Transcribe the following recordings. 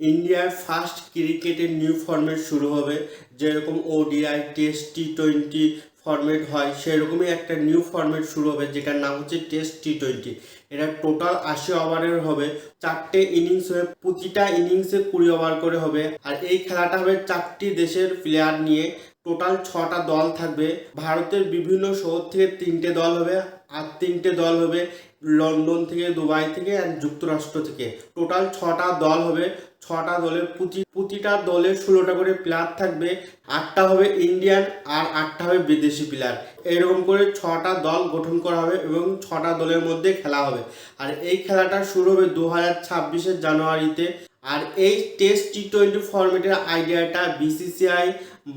ইন্ডিয়ার ফার্স্ট ক্রিকেটের new format শুরু হবে। যেরকম ODI test T twenty format হয়, সেরকমই একটা নিউ ফর্মেট শুরু হবে, যেটার নাম হচ্ছে টেস্ট টি টোয়েন্টি এটা টোটাল আশি ওভারের হবে, চারটে ইনিংস হবে প্রতিটা ইনিংসে কুড়ি ওভার করে হবে। আর এই খেলাটা হবে চারটি দেশের প্লেয়ার নিয়ে। টোটাল ছটা দল থাকবে। ভারতের বিভিন্ন শহর থেকে তিনটে দল হবে আর তিনটে দল হবে লন্ডন থেকে, দুবাই থেকে আর যুক্তরাষ্ট্র থেকে। টোটাল ছটা দল হবে। ছটা দলের প্রতি প্রতিটা দলের ষোলোটা করে প্লেয়ার থাকবে। আটটা হবে ইন্ডিয়ান আর আটটা হবে বিদেশি প্লেয়ার এরকম করে ছটা দল গঠন করা হবে এবং ছটা দলের মধ্যে খেলা হবে। আর এই খেলাটা শুরু হবে দু হাজার ছাব্বিশের জানুয়ারিতে। আর এই টেস্ট টি টোয়েন্টি ফরম্যাটের আইডিয়াটা বিসিসিআই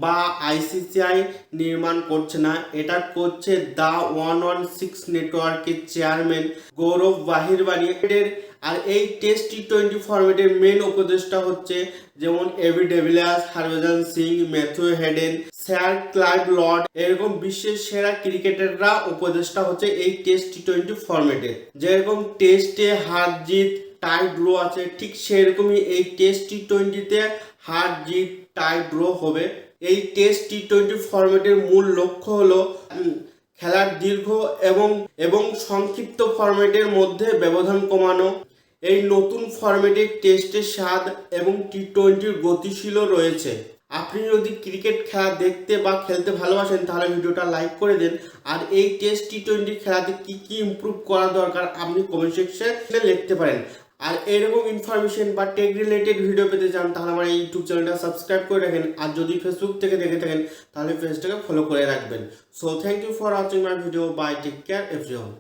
বা আইসিসিআই নির্মাণ করছে না। এটা করছে দা ওয়ান ওয়ান সিক্স নেটওয়ার্কের চেয়ারম্যান গৌরব বাহিরবাণী এর আর এই টেস্ট টি টোয়েন্টি ফরম্যাটের মেন উপদেষ্টা হচ্ছে যেমন AB de Villiers, Harbhajan Singh Matthew Hayden, sir Clive Lloyd. এরকম বিশ্বের সেরা ক্রিকেটাররা উপদেষ্টা হচ্ছে এই টেস্ট টি টোয়েন্টি ফরম্যাটে। যেরকম টেস্টে হার জিত, টাই ড্রো আছে, ঠিক সেরকমই এই টেস্ট টি টোয়েন্টিতে হার জিত, টাই ড্র হবে। এই টেস্ট টি টোয়েন্টি ফরম্যাটের মূল লক্ষ্য হলো খেলার দীর্ঘ এবং এবং সংক্ষিপ্ত ফরম্যাটের মধ্যে ব্যবধান কমানো। এই নতুন ফরম্যাটে টেস্টের স্বাদ এবং টি টোয়েন্টির গতিশীলও রয়েছে। আপনি যদি ক্রিকেট খেলা দেখতে বা খেলতে ভালোবাসেন, তাহলে ভিডিওটা লাইক করে দেন। আর এই টেস্ট টি টোয়েন্টি খেলাতে কী কী ইমপ্রুভ করা দরকার, আপনি কমেন্ট সেকশনে লিখতে পারেন। আর এরকম ইনফরমেশন বা টেক রিলেটেড ভিডিও পেতে চান, তাহলে আমার ইউটিউব চ্যানেলটা সাবস্ক্রাইব করে রাখেন। আর যদি ফেসবুক থেকে দেখে থাকেন, তাহলে পেজটাকে ফলো করে রাখবেন। So thank you for watching my video bye take care everyone